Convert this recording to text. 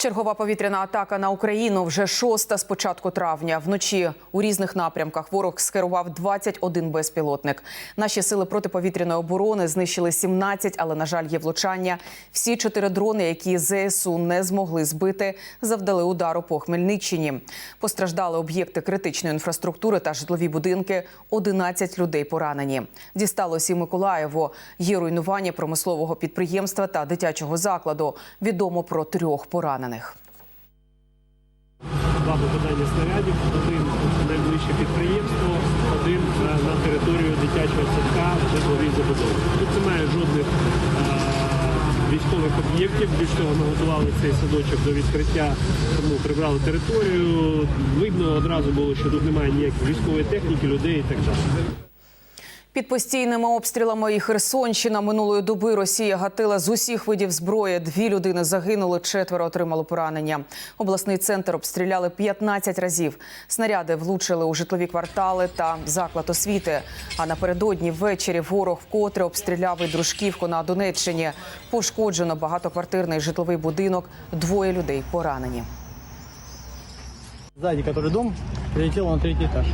Чергова повітряна атака на Україну вже шоста з початку травня. Вночі у різних напрямках ворог скерував 21 безпілотник. Наші сили протиповітряної оборони знищили 17, але на жаль, є влучання. Всі чотири дрони, які ЗСУ не змогли збити, завдали удару по Хмельниччині. Постраждали об'єкти критичної інфраструктури та житлові будинки. 11 людей поранені. Дісталось і Миколаєво. Є руйнування промислового підприємства та дитячого закладу. Відомо про трьох поранених. Два попадання снарядів, один найближче підприємство, один на, на територію дитячого садка в житловій забудові. Тут немає жодних е, військових об'єктів. Більш того, ми готували цей садочок до відкриття, тому прибрали територію. Видно одразу було, що тут немає ніякої військової техніки, людей і так далі. Під постійними обстрілами і Херсонщина минулої доби Росія гатила з усіх видів зброї. Дві людини загинули, четверо отримали поранення. Обласний центр обстріляли 15 разів. Снаряди влучили у житлові квартали та заклад освіти. А напередодні ввечері ворог вкотре обстріляв і дружківку на Донеччині. Пошкоджено багатоквартирний житловий будинок. Двоє людей поранені. Сзади, который дом, прилетело на третий этаж.